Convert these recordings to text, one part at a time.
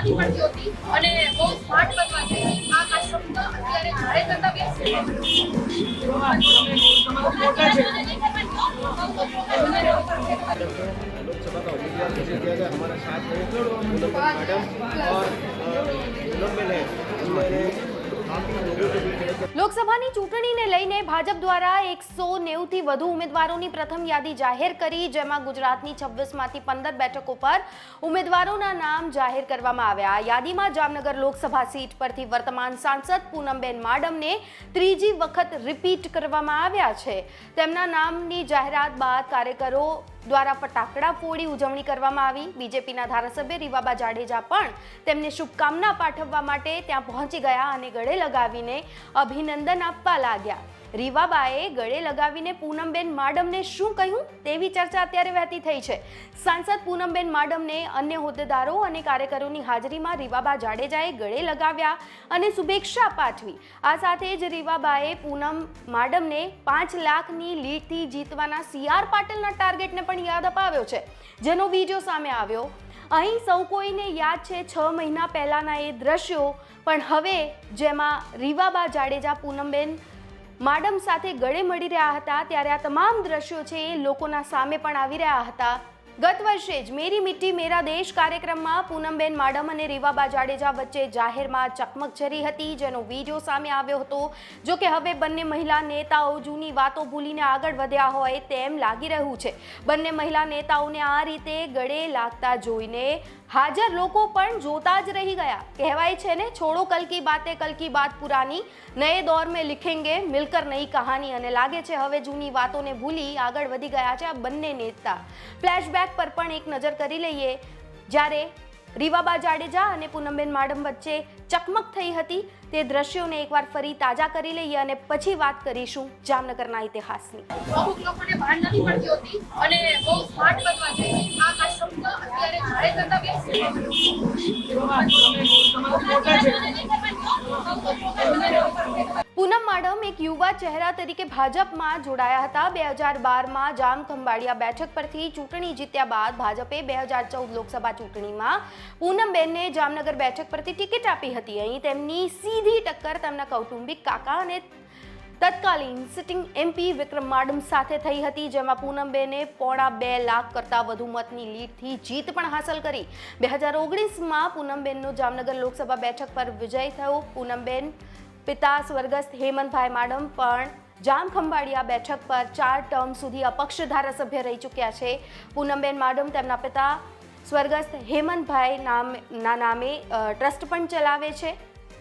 નથી પડતી હોતી અને બહુ સ્માર્ટ બનવા જોઈએ આ કાર્યક્રમ તો અત્યારે ઘરે કરતા બેસ્ટ लोकसभा का उम्मीदवार घोषित किया गया हमारा साथ है पूनम मैडम और पूनम बेन લોકસભાની ચૂંટણીને લઈને ભાજપ દ્વારા એકસો નેવુંથી વધુ ઉમેદવારોની પ્રથમ યાદી જાહેર કરી, જેમાં ગુજરાતની છવ્વીસમાંથી પંદર બેઠકો પર ઉમેદવારોના નામ જાહેર કરવામાં આવ્યા. યાદીમાં જામનગર લોકસભા સીટ પરથી વર્તમાન સાંસદ પૂનમબેન માડમને ત્રીજી વખત રિપીટ કરવામાં આવ્યા છે. તેમના નામની જાહેરાત બાદ કાર્યકરો દ્વારા ફટાકડા ફોડી ઉજવણી કરવામાં આવી. બીજેપીના ધારાસભ્ય રીવાબા જાડેજા પણ તેમને શુભકામના પાઠવવા માટે ત્યાં પહોંચી ગયા અને ગળે લગાવીને અભિનંદન આપવા લાગ્યા. રીવાબાએ ગળે લગાવીને પૂનમબેન માડમને શું કહ્યું? તેવી ચર્ચા અત્યારે વહેતી થઈ છે. સાંસદ પૂનમબેન માડમને અન્ય હોદ્દેદારો અને કાર્યકરોની હાજરીમાં રીવાબા જાડેજાએ ગળે લગાવ્યા અને શુભેચ્છા પાઠવી. આ સાથે જ રીવાબાએ પૂનમ માડમને પાંચ લાખની લીડથી જીતવાના સીઆર પાટીલના ટાર્ગેટને પણ યાદ અપાવ્યો છે. જેનો વીડિયો સામે આવ્યો, અહીં સૌ કોઈને યાદ છે, છ મહિના પહેલાંના એ દ્રશ્યો, પણ હવે જેમાં રીવાબા જાડેજા પૂનમબેન માડમ સાથે ગળે મળી રહ્યા હતા, ત્યારે આ તમામ દ્રશ્યો છે એ લોકોના સામે પણ આવી રહ્યા હતા. ગત વર્ષે જ મેરી મિટ્ટી મેરા દેશ કાર્યક્રમમાં પૂનમબેન માડમ અને રીવાબા જાડેજા વચ્ચે જાહેરમાં ચકમક જરી હતી, જેનો વીડિયો સામે આવ્યો હતો. જો કે હવે બંને મહિલા નેતાઓ જૂની વાતો ભૂલીને આગળ વધ્યા હોય તેમ લાગી રહ્યું છે. બંને મહિલા નેતાઓને આ રીતે ગળે લાગતા જોઈને હાજર લોકો પણ જોતા જ રહી ગયા. કહેવાય છે ને, છોડો કલકી બાતે, કલકી બાત પુરાની. નયે દોર મેં લિખેંગે, મિલકર નઈ કહાની. અને લાગે છે હવે જૂની વાતોને ભૂલી આગળ વધી ગયા છે આ બંને નેતા. ફ્લેશબેક પર પણ એક નજર કરી લઈએ. જ્યારે રીવાબા જાડેજા અને પૂનમબેન માડમ વચ્ચે ચકમક થઈ હતી, તે દ્રશ્યોને એકવાર ફરી તાજા કરી લઈએ અને પછી વાત કરીશું જામનગરના ઇતિહાસની. અમુક લોકોને ભાન નથી પડતી હોતી અને બહુ સ્માર્ટ બનવા જોઈએ. આ આ શબ્દ અત્યારે પૂનમ માડમ એક યુવા ચહેરા તરીકે ભાજપમાં જોડાયા હતા. બે હજાર બારમાં જામ ખંભાળિયા બેઠક પરથી ચૂંટણી જીત્યા બાદ ભાજપે બે હજાર ચૌદ લોકસભા ચૂંટણીમાં પૂનમબેનને જામનગર બેઠક પરથી ટિકિટ આપી હતી. અહીં તેમની સીધી ટક્કર તેમના કૌટુંબિક કાકા અને તત્કાલીન સિટિંગ એમપી વિક્રમ માડમ સાથે થઈ હતી, જેમાં પૂનમબેને પોણા બે લાખ કરતાં વધુ મતની લીડથી જીત પણ હાંસલ કરી. બે હજાર ઓગણીસમાં પૂનમબેનનો જામનગર લોકસભા બેઠક પર વિજય થયો. પૂનમબેન પિતા સ્વર્ગસ્થ હેમંતભાઈ માડમ પણ જામ ખંભાળિયા બેઠક પર ચાર ટર્મ સુધી અપક્ષ ધારાસભ્ય રહી ચૂક્યા છે. પૂનમબેન માડમ તેમના પિતા સ્વર્ગસ્થ હેમંતભાઈ નામના નામે ટ્રસ્ટ પણ ચલાવે છે.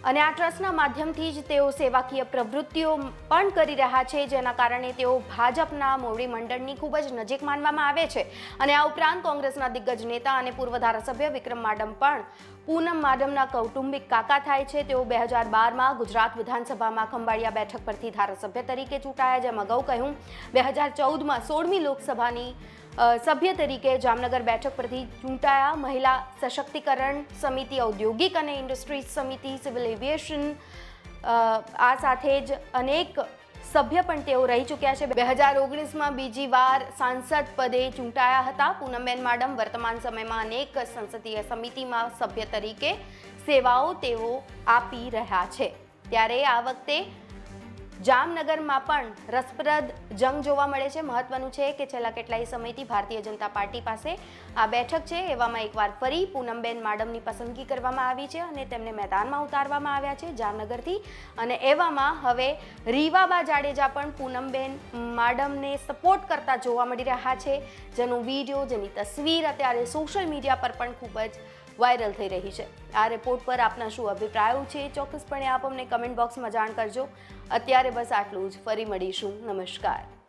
અને આ ટ્રસ્ટના માધ્યમથી જ તેઓ સેવાકીય પ્રવૃત્તિઓ પણ કરી રહ્યા છે, જેના કારણે તેઓ ભાજપના મોવડી મંડળની ખૂબ જ નજીક માનવામાં આવે છે. અને આ ઉપરાંત કોંગ્રેસના દિગ્ગજ નેતા અને પૂર્વ ધારાસભ્ય વિક્રમ માડમ પણ પૂનમ માડમના કૌટુંબિક કાકા થાય છે. તેઓ બે હજાર બારમાં ગુજરાત વિધાનસભામાં ખંભાળિયા બેઠક પરથી ધારાસભ્ય તરીકે ચૂંટાયા, જેમ અગાઉ કહ્યું. બે હજાર ચૌદમાં સોળમી લોકસભાની સભ્ય તરીકે જામનગર બેઠક પરથી ચૂંટાયા મહિલા સશક્તિકરણ સમિતિ, ઔદ્યોગિક અને ઇન્ડસ્ટ્રીઝ સમિતિ, સિવિલ એવિએશન. આ સાથે જ અનેક સભ્ય પણ તેઓ રહી ચૂક્યા છે. બે હજાર ઓગણીસમાં બીજી વાર સાંસદ પદે ચૂંટાયા હતા. પૂનમબેન માડમ વર્તમાન સમયમાં અનેક સંસદીય સમિતિમાં સભ્ય તરીકે સેવાઓ તેઓ આપી રહ્યા છે. ત્યારે આ વખતે જામનગરમાં પણ રસપ્રદ જંગ જોવા મળે છે. મહત્વનું છે કે છેલ્લા કેટલાય સમયથી ભારતીય જનતા પાર્ટી પાસે આ બેઠક છે. એવામાં એકવાર ફરી પૂનમબેન માડમની પસંદગી કરવામાં આવી છે અને તેમને મેદાનમાં ઉતારવામાં આવ્યા છે જામનગરથી. અને એવામાં હવે રીવાબા જાડેજા પણ પૂનમબેન માડમને સપોર્ટ કરતા જોવા મળી રહ્યા છે. જેનો વીડિયો, જેની તસવીર અત્યારે સોશિયલ મીડિયા પર પણ ખૂબ જ વાયરલ થઈ રહી છે. આ રિપોર્ટ પર આપના શું અભિપ્રાયો છે ચોક્કસપણે આપ અમને કમેન્ટ બોક્સમાં જાણ કરજો. અત્યારે બસ આટલું જ. ફરી મળીશું. નમસ્કાર.